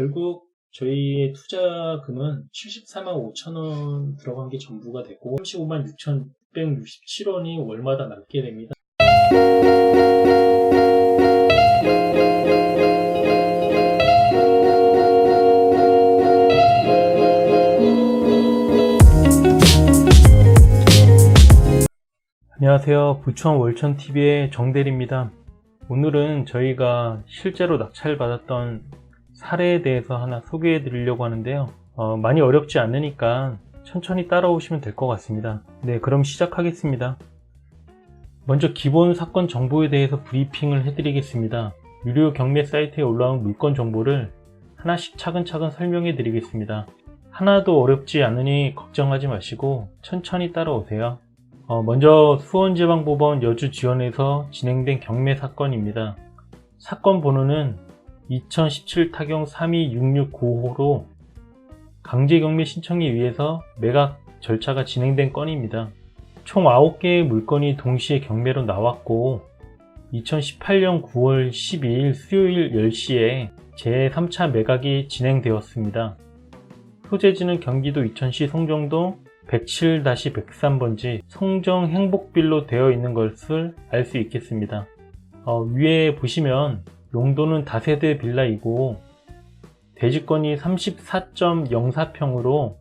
결국 저희의 투자금은 74만 5천 원 들어간 게 전부가 되고 35만 6,667원이 월마다 남게 됩니다. 안녕하세요. 부천 월천TV의 정대리입니다. 오늘은 저희가 실제로 낙찰받았던 사례에 대해서 하나 소개해 드리려고 하는데요. 어, 많이 어렵지 않으니까 천천히 따라오시면 될 것 같습니다. 네, 그럼 시작하겠습니다. 먼저 기본 사건 정보에 대해서 브리핑을 해드리겠습니다. 유료 경매 사이트에 올라온 물건 정보를 하나씩 차근차근 설명해 드리겠습니다. 하나도 어렵지 않으니 걱정하지 마시고 천천히 따라오세요. 어, 먼저 수원지방법원 여주지원에서 진행된 경매 사건입니다. 사건 번호는 2017 타경 326695호로 강제경매 신청에 의해서 매각 절차가 진행된 건입니다. 총 9개의 물건이 동시에 경매로 나왔고 2018년 9월 12일 수요일 10시에 제3차 매각이 진행되었습니다. 소재지는 경기도 이천시 송정동 107-103번지 송정 행복빌로 되어 있는 것을 알 수 있겠습니다. 어, 위에 보시면 용도는 다세대 빌라이고 대지권이 34.04평으로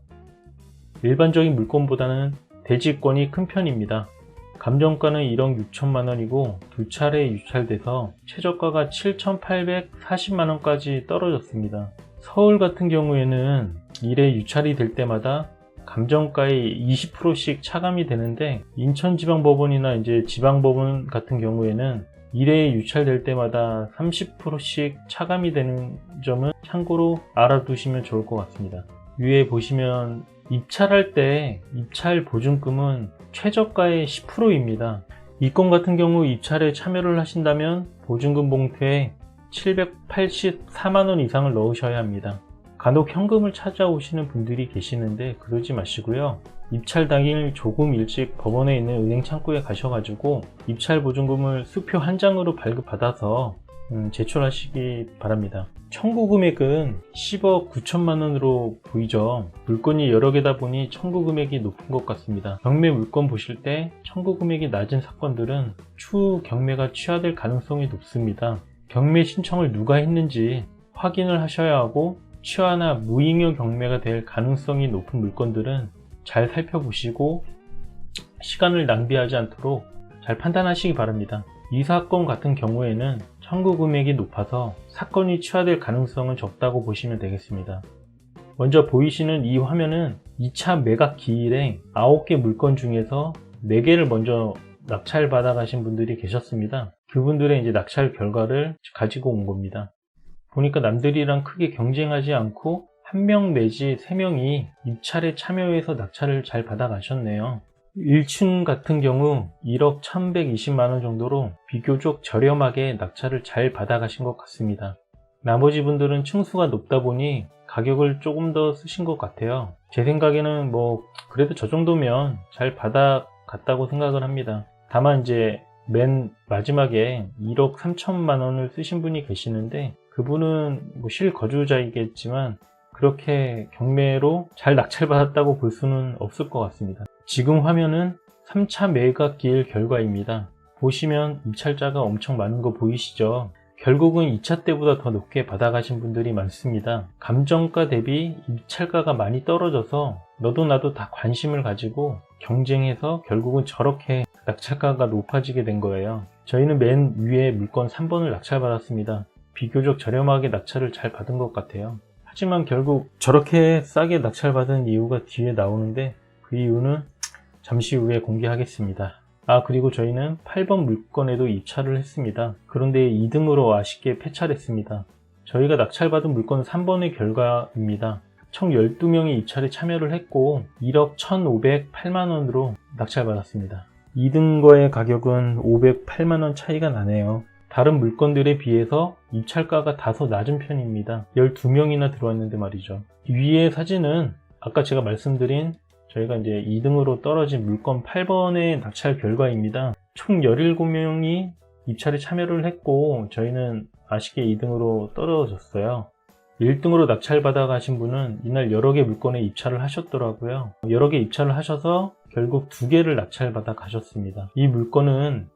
일반적인 물건보다는 대지권이 큰 편입니다. 감정가는 1억 6천만 원이고 두 차례 유찰돼서 최저가가 7,840만 원까지 떨어졌습니다. 서울 같은 경우에는 1회 유찰이 될 때마다 감정가의 20%씩 차감이 되는데 인천지방법원이나 이제 지방법원 같은 경우에는 1회에 유찰될 때마다 30%씩 차감이 되는 점은 참고로 알아두시면 좋을 것 같습니다. 위에 보시면 입찰할 때 입찰 보증금은 최저가의 10%입니다. 이 건 같은 경우 입찰에 참여를 하신다면 보증금 봉투에 784만원 이상을 넣으셔야 합니다. 간혹 현금을 찾아오시는 분들이 계시는데 그러지 마시고요. 입찰 당일 조금 일찍 법원에 있는 은행 창구에 가셔가지고 입찰 보증금을 수표 한 장으로 발급받아서 음, 제출하시기 바랍니다. 청구 금액은 10억 9천만 원으로 보이죠. 물건이 여러 개다 보니 청구 금액이 높은 것 같습니다. 경매 물건 보실 때 청구 금액이 낮은 사건들은 추후 경매가 취하될 가능성이 높습니다. 경매 신청을 누가 했는지 확인을 하셔야 하고 취하나 무잉여 경매가 될 가능성이 높은 물건들은 잘 살펴보시고 시간을 낭비하지 않도록 잘 판단하시기 바랍니다. 이 사건 같은 경우에는 청구 금액이 높아서 사건이 취하될 가능성은 적다고 보시면 되겠습니다. 먼저 보이시는 이 화면은 2차 매각 기일에 9개 물건 중에서 4개를 먼저 낙찰 받아 가신 분들이 계셨습니다. 그분들의 이제 낙찰 결과를 가지고 온 겁니다. 보니까 남들이랑 크게 경쟁하지 않고 한 명 내지 세 명이 입찰에 참여해서 낙찰을 잘 받아가셨네요. 1층 같은 경우 1억 1120만원 정도로 비교적 저렴하게 낙찰을 잘 받아가신 것 같습니다. 나머지 분들은 층수가 높다 보니 가격을 조금 더 쓰신 것 같아요. 제 생각에는 뭐 그래도 저 정도면 잘 받아갔다고 생각을 합니다. 다만 이제 맨 마지막에 1억 3천만 원을 쓰신 분이 계시는데 그분은 뭐 실거주자이겠지만 그렇게 경매로 잘 낙찰받았다고 볼 수는 없을 것 같습니다. 지금 화면은 3차 매각 기일 결과입니다. 보시면 입찰자가 엄청 많은 거 보이시죠? 결국은 2차 때보다 더 높게 받아가신 분들이 많습니다. 감정가 대비 입찰가가 많이 떨어져서 너도 나도 다 관심을 가지고 경쟁해서 결국은 저렇게 낙찰가가 높아지게 된 거예요. 저희는 맨 위에 물건 3번을 낙찰받았습니다. 비교적 저렴하게 낙찰을 잘 받은 것 같아요. 하지만 결국 저렇게 싸게 낙찰받은 이유가 뒤에 나오는데 그 이유는 잠시 후에 공개하겠습니다. 아 그리고 저희는 8번 물건에도 입찰을 했습니다. 그런데 2등으로 아쉽게 폐찰했습니다. 저희가 낙찰받은 물건은 3번의 결과입니다. 총 12명이 입찰에 참여를 했고 1억 1,508만원으로 낙찰받았습니다. 2등거의 가격은 508만원 차이가 나네요. 다른 물건들에 비해서 입찰가가 다소 낮은 편입니다. 12명이나 들어왔는데 말이죠. 위의 사진은 아까 제가 말씀드린 저희가 이제 2등으로 떨어진 물건 8번의 낙찰 결과입니다. 총 17명이 입찰에 참여를 했고 저희는 아쉽게 2등으로 떨어졌어요. 1등으로 낙찰받아 가신 분은 이날 여러 개 물건에 입찰을 하셨더라고요. 여러 개 입찰을 하셔서 결국 두 개를 낙찰받아 가셨습니다. 이 물건은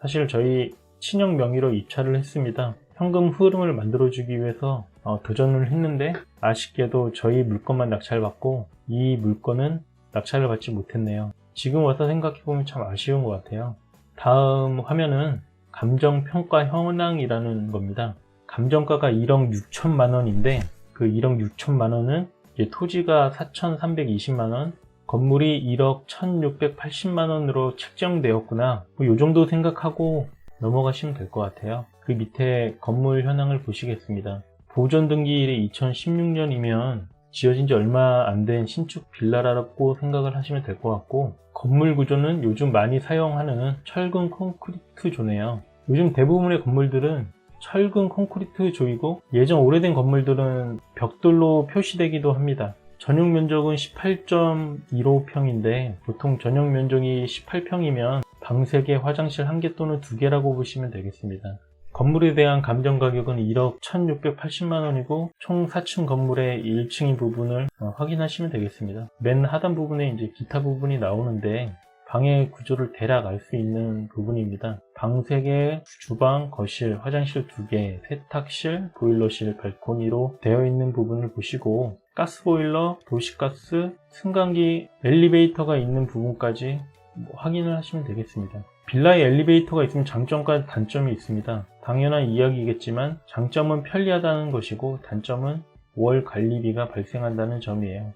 사실 저희 친형 명의로 입찰을 했습니다. 현금 흐름을 만들어주기 위해서 어, 도전을 했는데 아쉽게도 저희 물건만 낙찰받고 이 물건은 낙찰을 받지 못했네요. 지금 와서 생각해보면 참 아쉬운 것 같아요. 다음 화면은 감정평가 현황이라는 겁니다. 감정가가 1억 6천만 원인데 그 1억 6천만 원은 토지가 4,320만 원, 건물이 1억 1,680만 원으로 책정되었구나. 뭐이 정도 생각하고 넘어가시면 될 것 같아요. 그 밑에 건물 현황을 보시겠습니다. 보존 등기일이 2016년이면 지어진 지 얼마 안 된 신축 빌라라고 생각을 하시면 될 것 같고 건물 구조는 요즘 많이 사용하는 철근 콘크리트 조네요. 요즘 대부분의 건물들은 철근 콘크리트 조이고 예전 오래된 건물들은 벽돌로 표시되기도 합니다. 전용 면적은 18.15평인데 보통 전용 면적이 18평이면 방 3개, 화장실 1개 또는 2개라고 보시면 되겠습니다. 건물에 대한 감정 가격은 1억 1680만 원이고 총 4층 건물의 1층인 부분을 어, 확인하시면 되겠습니다. 맨 하단 부분에 이제 기타 부분이 나오는데 방의 구조를 대략 알 수 있는 부분입니다. 방 3개, 주방, 거실, 화장실 2개, 세탁실, 보일러실, 발코니로 되어 있는 부분을 보시고 가스보일러, 도시가스, 승강기, 엘리베이터가 있는 부분까지 뭐 확인을 하시면 되겠습니다. 빌라에 엘리베이터가 있으면 장점과 단점이 있습니다. 당연한 이야기겠지만 장점은 편리하다는 것이고 단점은 월 관리비가 발생한다는 점이에요.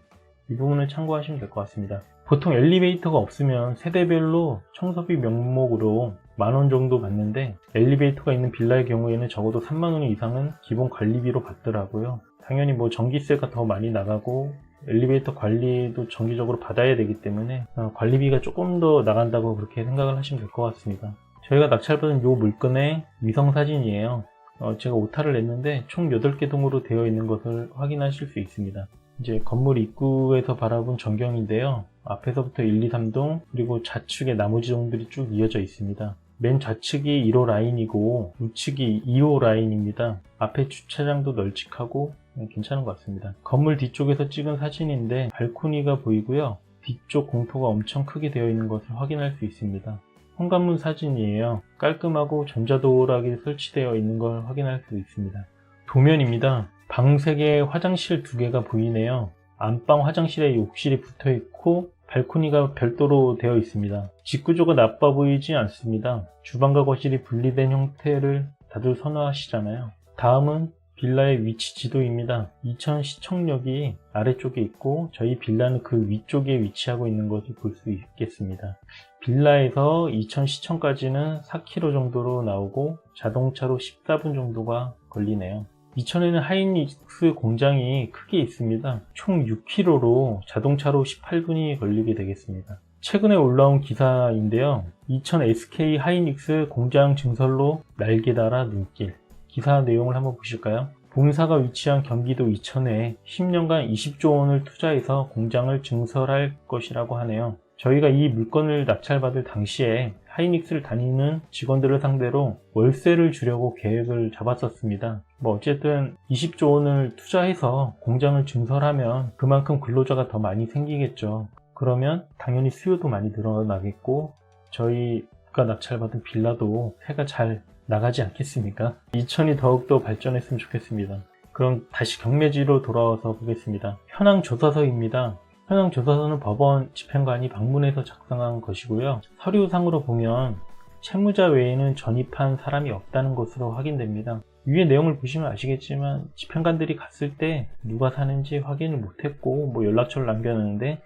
이 부분을 참고하시면 될 것 같습니다. 보통 엘리베이터가 없으면 세대별로 청소비 명목으로 만원 정도 받는데 엘리베이터가 있는 빌라의 경우에는 적어도 3만원 이상은 기본 관리비로 받더라고요. 당연히 뭐 전기세가 더 많이 나가고 엘리베이터 관리도 정기적으로 받아야 되기 때문에 어, 관리비가 조금 더 나간다고 그렇게 생각을 하시면 될 것 같습니다. 저희가 낙찰받은 이 물건의 위성 사진이에요. 어, 제가 오타를 냈는데 총 8개 동으로 되어 있는 것을 확인하실 수 있습니다. 이제 건물 입구에서 바라본 전경인데요. 앞에서부터 1, 2, 3동 그리고 좌측에 나머지 동들이 쭉 이어져 있습니다. 맨 좌측이 1호 라인이고 우측이 2호 라인입니다. 앞에 주차장도 널찍하고 괜찮은 것 같습니다. 건물 뒤쪽에서 찍은 사진인데 발코니가 보이고요. 뒤쪽 공터가 엄청 크게 되어 있는 것을 확인할 수 있습니다. 현관문 사진이에요. 깔끔하고 전자도어락이 설치되어 있는 걸 확인할 수 있습니다. 도면입니다. 방 3개, 화장실 2개가 보이네요. 안방 화장실에 욕실이 붙어 있고 발코니가 별도로 되어 있습니다. 직구조가 나빠 보이지 않습니다. 주방과 거실이 분리된 형태를 다들 선호하시잖아요. 다음은 빌라의 위치 지도입니다. 이천 시청역이 아래쪽에 있고 저희 빌라는 그 위쪽에 위치하고 있는 것을 볼 수 있겠습니다. 빌라에서 이천 시청까지는 4km 정도로 나오고 자동차로 14분 정도가 걸리네요. 이천에는 하이닉스 공장이 크게 있습니다. 총 6km로 자동차로 18분이 걸리게 되겠습니다. 최근에 올라온 기사인데요. 이천 SK 하이닉스 공장 증설로 날개 달아 눈길. 기사 내용을 한번 보실까요? 본사가 위치한 경기도 이천에 10년간 20조 원을 투자해서 공장을 증설할 것이라고 하네요. 저희가 이 물건을 낙찰받을 당시에 하이닉스를 다니는 직원들을 상대로 월세를 주려고 계획을 잡았었습니다. 뭐 어쨌든 20조 원을 투자해서 공장을 증설하면 그만큼 근로자가 더 많이 생기겠죠. 그러면 당연히 수요도 많이 늘어나겠고 저희가 낙찰받은 빌라도 해가 잘 나가지 않겠습니까? 이천이 더욱더 발전했으면 좋겠습니다. 그럼 다시 경매지로 돌아와서 보겠습니다. 현황 조사서입니다. 현황 조사서는 법원 집행관이 방문해서 작성한 것이고요. 서류상으로 보면 채무자 외에는 전입한 사람이 없다는 것으로 확인됩니다. 위에 내용을 보시면 아시겠지만 집행관들이 갔을 때 누가 사는지 확인을 못했고 뭐 연락처를 남겼는데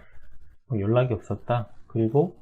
뭐 연락이 없었다. 그리고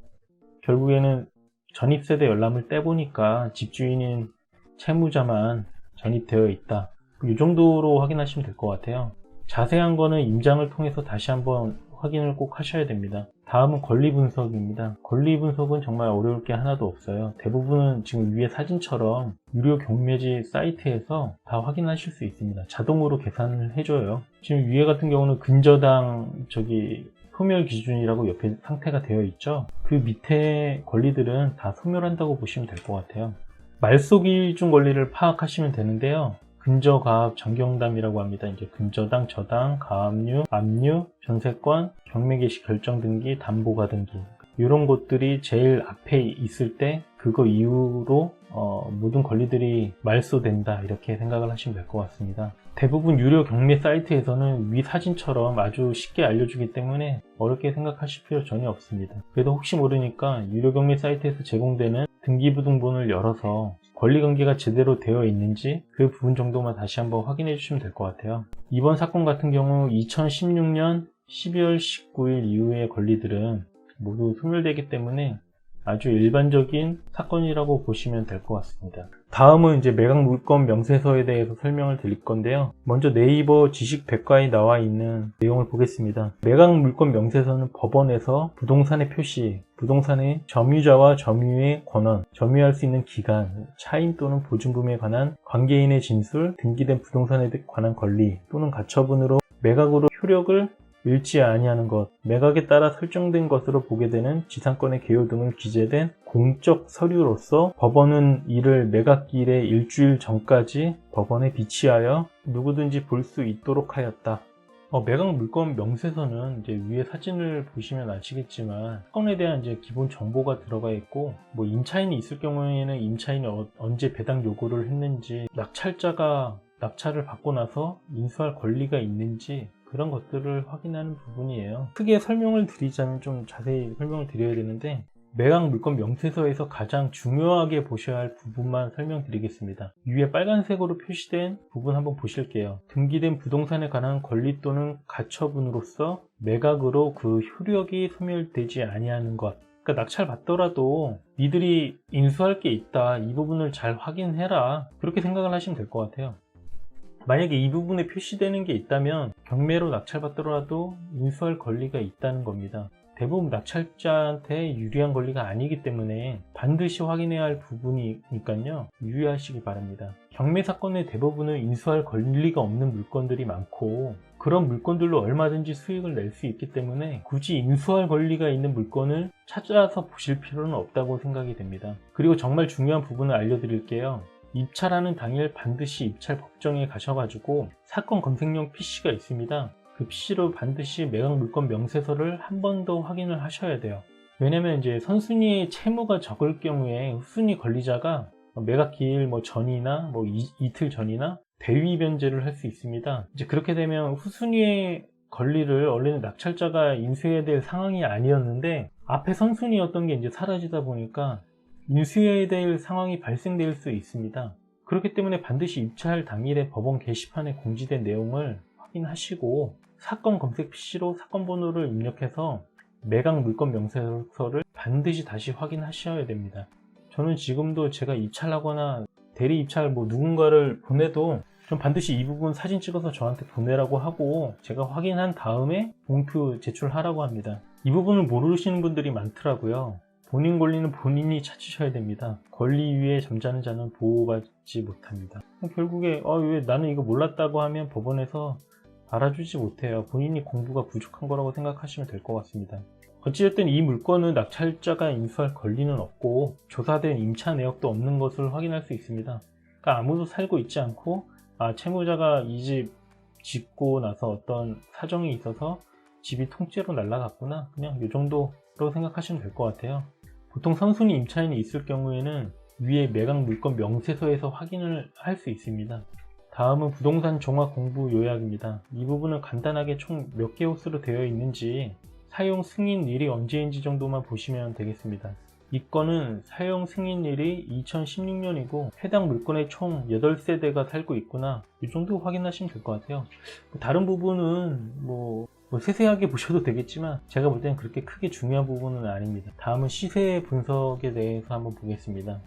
결국에는 전입세대 열람을 떼보니까 집주인인 채무자만 전입되어 있다. 이 정도로 확인하시면 될 것 같아요. 자세한 거는 임장을 통해서 다시 한번 확인을 꼭 하셔야 됩니다. 다음은 권리 분석입니다. 권리 분석은 정말 어려울 게 하나도 없어요. 대부분은 지금 위에 사진처럼 유료 경매지 사이트에서 다 확인하실 수 있습니다. 자동으로 계산을 해줘요. 지금 위에 같은 경우는 근저당 저기 소멸 기준이라고 옆에 상태가 되어 있죠. 그 밑에 권리들은 다 소멸한다고 보시면 될 것 같아요. 말소 기준 권리를 파악하시면 되는데요. 근저가압 전경담이라고 합니다. 이제 근저당, 저당, 가압류, 압류, 전세권, 경매 개시 결정 등기, 담보가 등기 이런 것들이 제일 앞에 있을 때 그거 이후로 어, 모든 권리들이 말소된다 이렇게 생각을 하시면 될 것 같습니다. 대부분 유료 경매 사이트에서는 위 사진처럼 아주 쉽게 알려주기 때문에 어렵게 생각하실 필요 전혀 없습니다. 그래도 혹시 모르니까 유료 경매 사이트에서 제공되는 등기부등본을 열어서 권리 관계가 제대로 되어 있는지 그 부분 정도만 다시 한번 확인해 주시면 될 것 같아요. 이번 사건 같은 경우 2016년 12월 19일 이후의 권리들은 모두 소멸되기 때문에 아주 일반적인 사건이라고 보시면 될 것 같습니다. 다음은 이제 매각 물건 명세서에 대해서 설명을 드릴 건데요. 먼저 네이버 지식 백과에 나와 있는 내용을 보겠습니다. 매각 물건 명세서는 법원에서 부동산의 표시, 부동산의 점유자와 점유의 권한, 점유할 수 있는 기간, 차임 또는 보증금에 관한 관계인의 진술, 등기된 부동산에 관한 권리 또는 가처분으로 매각으로 효력을 잃지 아니하는 것, 매각에 따라 설정된 것으로 보게 되는 지상권의 개요 등을 기재된 공적 서류로서 법원은 이를 매각일의 일주일 전까지 법원에 비치하여 누구든지 볼 수 있도록 하였다. 어, 매각 물건 명세서는 이제 위에 사진을 보시면 아시겠지만 사건에 대한 이제 기본 정보가 들어가 있고 뭐 임차인이 있을 경우에는 임차인이 어- 언제 배당 요구를 했는지 낙찰자가 낙찰을 받고 나서 인수할 권리가 있는지 그런 것들을 확인하는 부분이에요. 크게 설명을 드리자면 좀 자세히 설명을 드려야 되는데 매각 물건 명세서에서 가장 중요하게 보셔야 할 부분만 설명드리겠습니다. 위에 빨간색으로 표시된 부분 한번 보실게요. 등기된 부동산에 관한 권리 또는 가처분으로서 매각으로 그 효력이 소멸되지 아니하는 것. 그러니까 낙찰 받더라도 니들이 인수할 게 있다. 이 부분을 잘 확인해라. 그렇게 생각을 하시면 될 것 같아요. 만약에 이 부분에 표시되는 게 있다면 경매로 낙찰받더라도 인수할 권리가 있다는 겁니다. 대부분 낙찰자한테 유리한 권리가 아니기 때문에 반드시 확인해야 할 부분이니까요. 유의하시기 바랍니다. 경매 사건의 대부분은 인수할 권리가 없는 물건들이 많고 그런 물건들로 얼마든지 수익을 낼 수 있기 때문에 굳이 인수할 권리가 있는 물건을 찾아서 보실 필요는 없다고 생각이 됩니다. 그리고 정말 중요한 부분을 알려드릴게요. 입찰하는 당일 반드시 입찰 법정에 가셔가지고 사건 검색용 PC가 있습니다. 그 PC로 반드시 매각 물건 명세서를 한 번 더 확인을 하셔야 돼요. 왜냐면 이제 선순위의 채무가 적을 경우에 후순위 권리자가 매각 기일 뭐 전이나 뭐 이, 이틀 전이나 대위 변제를 할 수 있습니다. 이제 그렇게 되면 후순위의 권리를 원래는 낙찰자가 인수해야 될 상황이 아니었는데 앞에 선순위였던 게 이제 사라지다 보니까 인수해야 될 상황이 발생될 수 있습니다. 그렇기 때문에 반드시 입찰 당일에 법원 게시판에 공지된 내용을 확인하시고 사건 검색 PC로 사건 번호를 입력해서 매각 물건 명세서를 반드시 다시 확인하셔야 됩니다. 저는 지금도 제가 입찰하거나 대리 입찰 뭐 누군가를 보내도 좀 반드시 이 부분 사진 찍어서 저한테 보내라고 하고 제가 확인한 다음에 봉투 제출하라고 합니다. 이 부분을 모르시는 분들이 많더라고요. 본인 권리는 본인이 찾으셔야 됩니다. 권리 위에 잠자는 자는 보호받지 못합니다. 결국에 어, 왜 나는 이거 몰랐다고 하면 법원에서 알아주지 못해요. 본인이 공부가 부족한 거라고 생각하시면 될 것 같습니다. 어찌됐든 이 물건은 낙찰자가 인수할 권리는 없고 조사된 임차 내역도 없는 것을 확인할 수 있습니다. 그러니까 아무도 살고 있지 않고 아 채무자가 이 집 짓고 나서 어떤 사정이 있어서 집이 통째로 날라갔구나 그냥 이 정도로 생각하시면 될 것 같아요. 보통 선순위 임차인이 있을 경우에는 위에 매각 물건 명세서에서 확인을 할 수 있습니다. 다음은 부동산 종합 공부 요약입니다. 이 부분은 간단하게 총 몇 개 호수로 되어 있는지 사용 승인일이 언제인지 정도만 보시면 되겠습니다. 이 건은 사용 승인일이 2016년이고 해당 물건의 총 8세대가 살고 있구나 이 정도 확인하시면 될 것 같아요. 뭐 다른 부분은 뭐, 뭐 세세하게 보셔도 되겠지만 제가 볼 때는 그렇게 크게 중요한 부분은 아닙니다. 다음은 시세 분석에 대해서 한번 보겠습니다.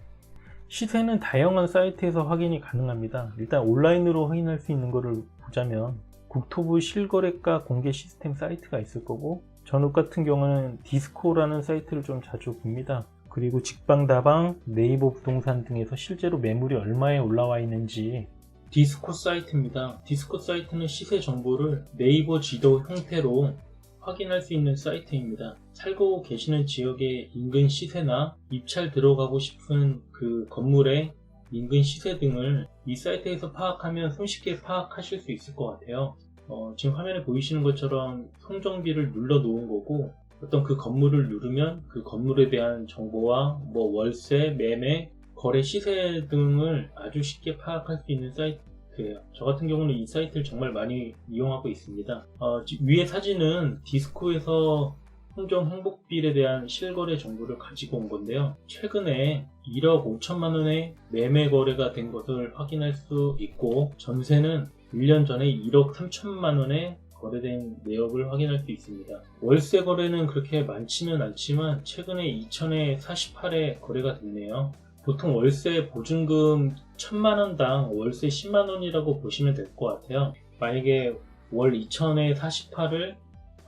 시세는 다양한 사이트에서 확인이 가능합니다. 일단 온라인으로 확인할 수 있는 것을 보자면 국토부 실거래가 공개 시스템 사이트가 있을 거고 전욱 같은 경우는 디스코라는 사이트를 좀 자주 봅니다. 그리고 직방다방, 네이버 부동산 등에서 실제로 매물이 얼마에 올라와 있는지 디스코 사이트입니다. 디스코 사이트는 시세 정보를 네이버 지도 형태로 확인할 수 있는 사이트입니다. 살고 계시는 지역의 인근 시세나 입찰 들어가고 싶은 그 건물의 인근 시세 등을 이 사이트에서 파악하면 손쉽게 파악하실 수 있을 것 같아요. 어, 지금 화면에 보이시는 것처럼 성정비를 눌러 놓은 거고 어떤 그 건물을 누르면 그 건물에 대한 정보와 뭐 월세, 매매, 거래 시세 등을 아주 쉽게 파악할 수 있는 사이트예요. 저 같은 경우는 이 사이트를 정말 많이 이용하고 있습니다. 어, 지- 위의 사진은 디스코에서 흥정 행복빌에 대한 실거래 정보를 가지고 온 건데요. 최근에 1억 5천만 원의 매매 거래가 된 것을 확인할 수 있고 전세는 1년 전에 1억 3천만 원에 거래된 내역을 확인할 수 있습니다. 월세 거래는 그렇게 많지는 않지만 최근에 2천에 48에 거래가 됐네요. 보통 월세 보증금 1천만 원당 월세 10만 원이라고 보시면 될 것 같아요. 만약에 월 2천에 48을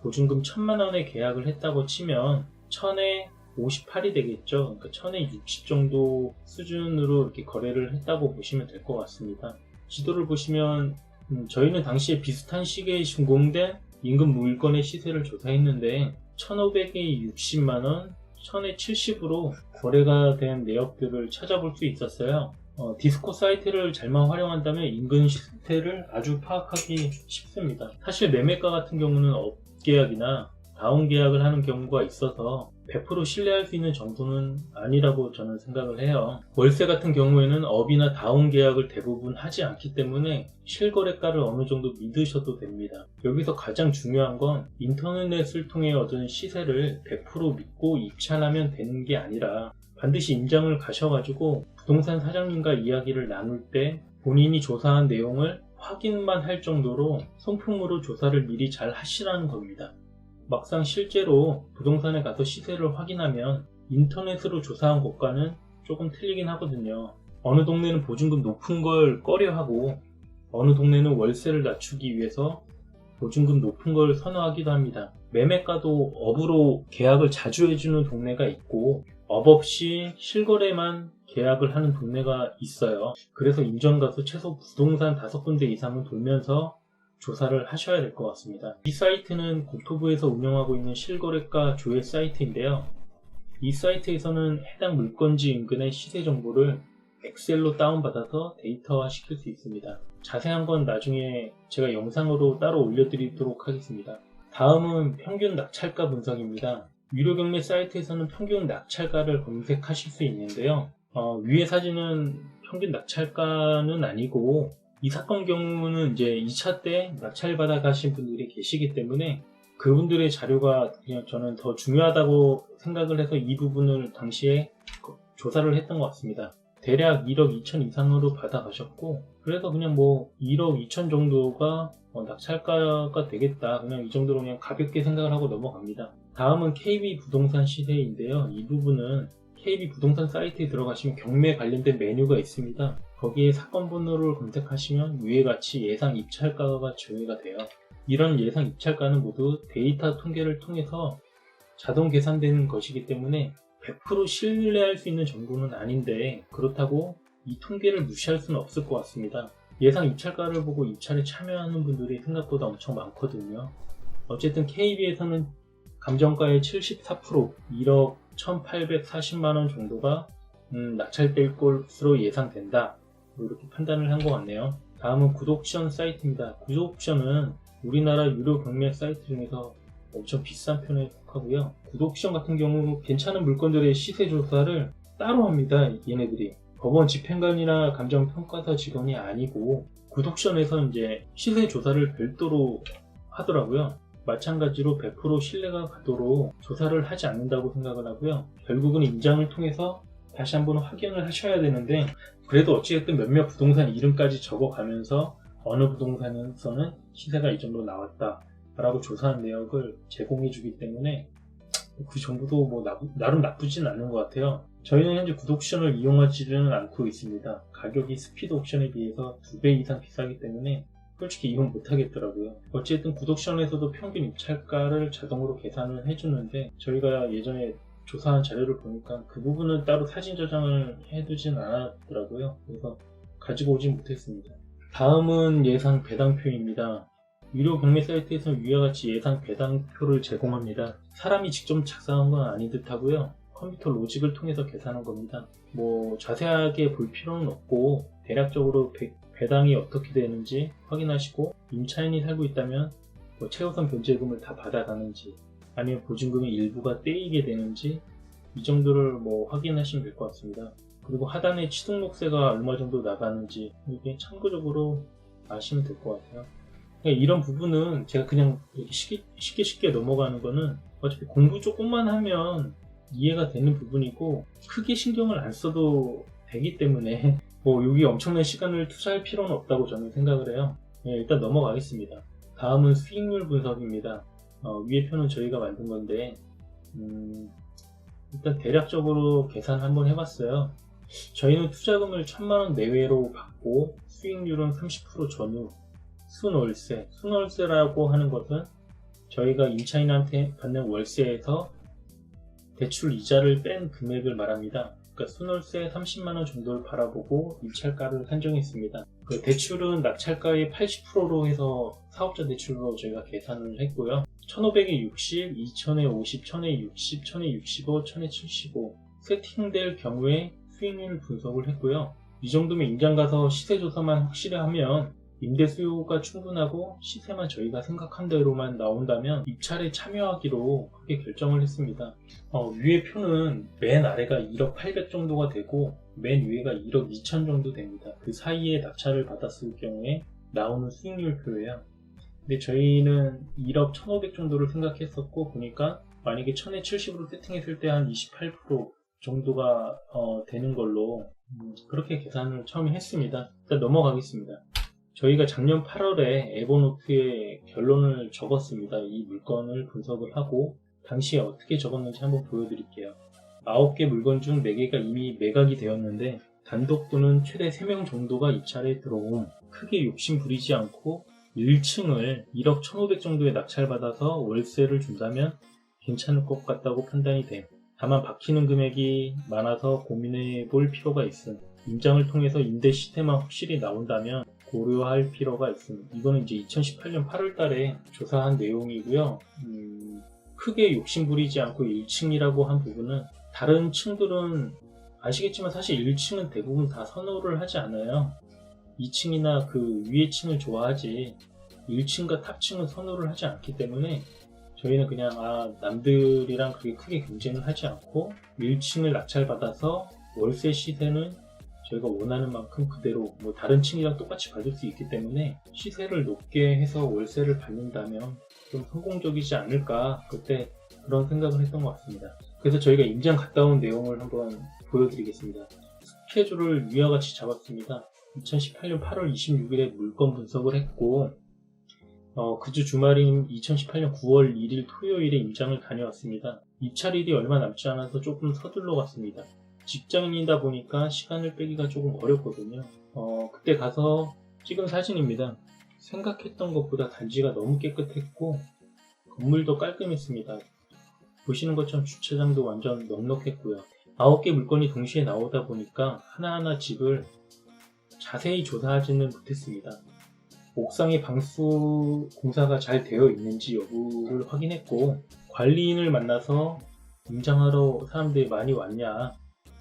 보증금 1천만 원에 계약을 했다고 치면 1000에 58이 되겠죠. 그러니까 1000에 60 정도 수준으로 이렇게 거래를 했다고 보시면 될 것 같습니다. 지도를 보시면 음, 저희는 당시에 비슷한 시기에 준공된 인근 물건의 시세를 조사했는데 1,500에 60만 원, 1000에 70으로 거래가 된 내역들을 찾아볼 수 있었어요. 어, 디스코 사이트를 잘만 활용한다면 인근 시세를 아주 파악하기 쉽습니다. 사실 매매가 같은 경우는 업계약이나 다운 계약을 하는 경우가 있어서 100% 신뢰할 수 있는 정보는 아니라고 저는 생각을 해요. 월세 같은 경우에는 업이나 다운 계약을 대부분 하지 않기 때문에 실거래가를 어느 정도 믿으셔도 됩니다. 여기서 가장 중요한 건 인터넷을 통해 얻은 시세를 100% 믿고 입찰하면 되는 게 아니라 반드시 임장을 가셔가지고 부동산 사장님과 이야기를 나눌 때 본인이 조사한 내용을 확인만 할 정도로 손품으로 조사를 미리 잘 하시라는 겁니다. 막상 실제로 부동산에 가서 시세를 확인하면 인터넷으로 조사한 것과는 조금 틀리긴 하거든요. 어느 동네는 보증금 높은 걸 꺼려하고 어느 동네는 월세를 낮추기 위해서 보증금 높은 걸 선호하기도 합니다. 매매가도 업으로 계약을 자주 해주는 동네가 있고 업 없이 실거래만 계약을 하는 동네가 있어요. 그래서 임전 가서 최소 부동산 다섯 군데 이상은 돌면서 조사를 하셔야 될 것 같습니다. 이 사이트는 국토부에서 운영하고 있는 실거래가 조회 사이트인데요. 이 사이트에서는 해당 물건지 인근의 시세 정보를 엑셀로 다운받아서 데이터화 시킬 수 있습니다. 자세한 건 나중에 제가 영상으로 따로 올려드리도록 하겠습니다. 다음은 평균 낙찰가 분석입니다. 유료 경매 사이트에서는 평균 낙찰가를 검색하실 수 있는데요. 어, 위의 사진은 평균 낙찰가는 아니고 이 사건 경우는 이제 2차 때 낙찰 받아 가신 분들이 계시기 때문에 그분들의 자료가 그냥 저는 더 중요하다고 생각을 해서 이 부분을 당시에 그 조사를 했던 것 같습니다. 대략 1억 2천 이상으로 받아가셨고 그래서 그냥 뭐 1억 2천 정도가 어, 낙찰가가 되겠다 그냥 이 정도로 그냥 가볍게 생각을 하고 넘어갑니다. 다음은 KB 부동산 시세인데요. 이 부분은 KB 부동산 사이트에 들어가시면 경매 관련된 메뉴가 있습니다. 거기에 사건 번호를 검색하시면 위와 같이 예상 입찰가가 조회가 돼요. 이런 예상 입찰가는 모두 데이터 통계를 통해서 자동 계산되는 것이기 때문에 100% 신뢰할 수 있는 정보는 아닌데 그렇다고 이 통계를 무시할 수는 없을 것 같습니다. 예상 입찰가를 보고 입찰에 참여하는 분들이 생각보다 엄청 많거든요. 어쨌든 KB에서는 감정가의 74% 1억 1840만원 정도가 음, 낙찰될 것으로 예상된다. 뭐 이렇게 판단을 한 것 같네요. 다음은 구독션 사이트입니다. 구독션은 우리나라 유료 경매 사이트 중에서 엄청 비싼 편에 속하고요. 구독션 같은 경우 괜찮은 물건들의 시세 조사를 따로 합니다. 얘네들이. 법원 집행관이나 감정평가사 직원이 아니고 구독션에서 이제 시세 조사를 별도로 하더라고요. 마찬가지로 100% 신뢰가 가도록 조사를 하지 않는다고 생각을 하고요. 결국은 임장을 통해서 다시 한번 확인을 하셔야 되는데 그래도 어찌됐든 몇몇 부동산 이름까지 적어가면서 어느 부동산에서는 시세가 이 정도 나왔다 라고 조사한 내역을 제공해 주기 때문에 그 정보도 뭐 나, 나름 나쁘진 않은 것 같아요. 저희는 현재 구독옵션을 이용하지는 않고 있습니다. 가격이 스피드 옵션에 비해서 두배 이상 비싸기 때문에 솔직히 이용 못 하겠더라고요. 어쨌든 구독션에서도 평균 입찰가를 자동으로 계산을 해주는데 저희가 예전에 조사한 자료를 보니까 그 부분은 따로 사진 저장을 해두진 않았더라고요. 그래서 가지고 오진 못했습니다. 다음은 예상 배당표입니다. 유료 경매 사이트에서 위와 같이 예상 배당표를 제공합니다. 사람이 직접 작성한 건 아닌 듯 하고요. 컴퓨터 로직을 통해서 계산한 겁니다. 뭐 자세하게 볼 필요는 없고 대략적으로 배, 배당이 어떻게 되는지 확인하시고 임차인이 살고 있다면 뭐 최우선 변제금을 다 받아가는지 아니면 보증금의 일부가 떼이게 되는지 이 정도를 뭐 확인하시면 될 것 같습니다. 그리고 하단에 취등록세가 얼마 정도 나가는지 이게 참고적으로 아시면 될 것 같아요. 그러니까 이런 부분은 제가 그냥 쉽게, 쉽게 쉽게 넘어가는 거는 어차피 공부 조금만 하면 이해가 되는 부분이고 크게 신경을 안 써도 되기 때문에 뭐 여기 엄청난 시간을 투자할 필요는 없다고 저는 생각을 해요. 네, 일단 넘어가겠습니다. 다음은 수익률 분석입니다. 어, 위에 표는 저희가 만든 건데 음, 일단 대략적으로 계산 한번 해봤어요. 저희는 투자금을 천만원 내외로 받고 수익률은 30% 전후 순월세 순월세라고 하는 것은 저희가 임차인한테 받는 월세에서 대출 이자를 뺀 금액을 말합니다. 그러니까 순월세 30만원 정도를 바라보고 입찰가를 산정했습니다. 그 대출은 낙찰가의 80%로 해서 사업자 대출로 저희가 계산을 했고요. 1500에 60, 2000에 50, 1000에 60, 1000에 65, 1000에 75 세팅될 경우에 수익률 분석을 했고요. 이 정도면 임장 가서 시세 조사만 확실히 하면 임대 수요가 충분하고 시세만 저희가 생각한 대로만 나온다면 입찰에 참여하기로 크게 결정을 했습니다. 어, 위의 표는 맨 아래가 1억 800 정도가 되고 맨 위에가 1억 2천 정도 됩니다. 그 사이에 낙찰을 받았을 경우에 나오는 수익률 표예요. 근데 저희는 1억 1,500 정도를 생각했었고 보니까 만약에 1000에 70으로 세팅했을 때 한 28% 정도가 어, 되는 걸로 음, 그렇게 계산을 처음에 했습니다. 일단 넘어가겠습니다. 저희가 작년 8월에 에버노트에 결론을 적었습니다. 이 물건을 분석을 하고 당시에 어떻게 적었는지 한번 보여드릴게요. 9개 물건 중 4개가 이미 매각이 되었는데 단독 또는 최대 3명 정도가 입찰에 들어옴 크게 욕심 부리지 않고 1층을 1억 1,500 정도에 낙찰받아서 월세를 준다면 괜찮을 것 같다고 판단이 돼. 다만 박히는 금액이 많아서 고민해 볼 필요가 있음. 임장을 통해서 임대 시세만 확실히 나온다면 고려할 필요가 있습니다. 이거는 이제 2018년 8월 달에 조사한 내용이고요. 음, 크게 욕심 부리지 않고 1층이라고 한 부분은 다른 층들은 아시겠지만 사실 1층은 대부분 다 선호를 하지 않아요. 2층이나 그 위에 층을 좋아하지 1층과 탑층은 선호를 하지 않기 때문에 저희는 그냥 아 남들이랑 그렇게 크게 경쟁을 하지 않고 1층을 낙찰받아서 월세 시세는 저희가 원하는 만큼 그대로 뭐 다른 층이랑 똑같이 받을 수 있기 때문에 시세를 높게 해서 월세를 받는다면 좀 성공적이지 않을까 그때 그런 생각을 했던 것 같습니다. 그래서 저희가 임장 갔다 온 내용을 한번 보여드리겠습니다. 스케줄을 위와 같이 잡았습니다. 2018년 8월 26일에 물건 분석을 했고 어, 그 주 주말인 2018년 9월 1일 토요일에 임장을 다녀왔습니다. 입찰일이 얼마 남지 않아서 조금 서둘러 갔습니다. 직장인이다 보니까 시간을 빼기가 조금 어렵거든요. 어, 그때 가서 찍은 사진입니다. 생각했던 것보다 단지가 너무 깨끗했고 건물도 깔끔했습니다. 보시는 것처럼 주차장도 완전 넉넉했고요. 9개 물건이 동시에 나오다 보니까 하나하나 집을 자세히 조사하지는 못했습니다. 옥상에 방수 공사가 잘 되어 있는지 여부를 확인했고 관리인을 만나서 임장하러 사람들이 많이 왔냐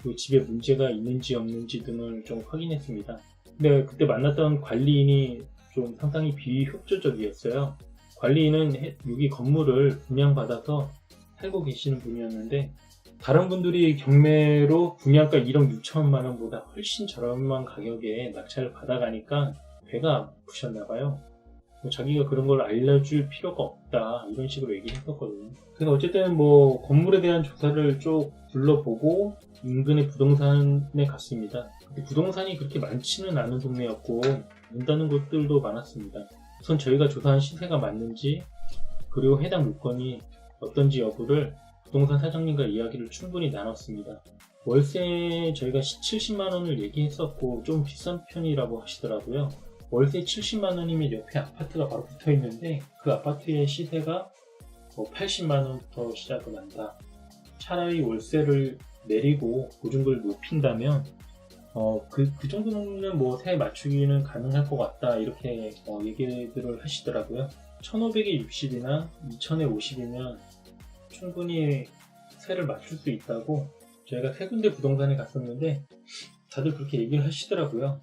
그 집에 문제가 있는지 없는지 등을 좀 확인했습니다. 근데 그때 만났던 관리인이 좀 상당히 비효율적이었어요. 관리인은 해- 여기 건물을 분양받아서 살고 계시는 분이었는데 다른 분들이 경매로 분양가 1억 6천만 원보다 훨씬 저렴한 가격에 낙찰을 받아가니까 배가 아프셨나 봐요. 뭐 자기가 그런 걸 알려줄 필요가 없다 이런 식으로 얘기를 했었거든요. 그래서 어쨌든 뭐 건물에 대한 조사를 쭉 둘러보고 인근의 부동산에 갔습니다. 근데 부동산이 그렇게 많지는 않은 동네였고 문다는 곳들도 많았습니다. 우선 저희가 조사한 시세가 맞는지 그리고 해당 물건이 어떤지 여부를 부동산 사장님과 이야기를 충분히 나눴습니다. 월세 저희가 70만 원을 얘기했었고 좀 비싼 편이라고 하시더라고요. 월세 70만 원이면 옆에 아파트가 바로 붙어 있는데 그 아파트의 시세가 뭐 80만 원부터 시작을 한다. 차라리 월세를 내리고 보증금을 높인다면 어, 그, 그 정도는 뭐 세 맞추기는 가능할 것 같다 이렇게 어, 얘기들을 하시더라고요. 1500에 60이나 2000에 50이면 충분히 시세를 맞출 수 있다고 저희가 세 군데 부동산에 갔었는데 다들 그렇게 얘기를 하시더라고요.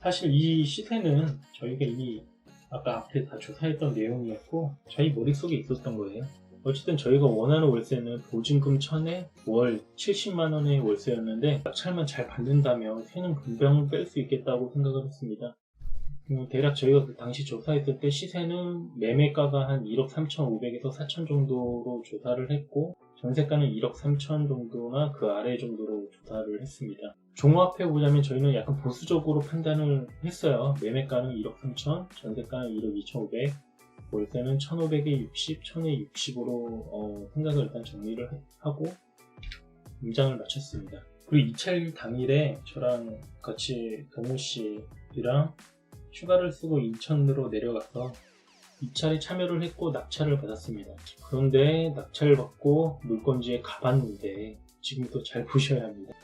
사실 이 시세는 저희가 이미 아까 앞에 다 조사했던 내용이었고 저희 머릿속에 있었던 거예요. 어쨌든 저희가 원하는 월세는 보증금 1000에 월 70만원의 월세였는데 낙찰만 잘 받는다면 새는 금방 뺄 수 있겠다고 생각을 했습니다. 음, 대략 저희가 그 당시 조사했을 때 시세는 매매가가 한 1억 3,500에서 4천 정도로 조사를 했고 전세가는 1억 3천 정도나 그 아래 정도로 조사를 했습니다. 종합해 보자면 저희는 약간 보수적으로 판단을 했어요. 매매가는 1억 3천, 전세가는 1억 2,500, 월세는 1,500에 60, 1,000에 60으로 생각을 일단 정리를 해- 하고 임장을 마쳤습니다. 그리고 이찰 당일에 저랑 같이 동우 씨랑 휴가를 쓰고 인천으로 내려가서 입찰에 참여를 했고 낙찰을 받았습니다. 그런데 낙찰을 받고 물건지에 가봤는데 지금부터 잘 보셔야 합니다.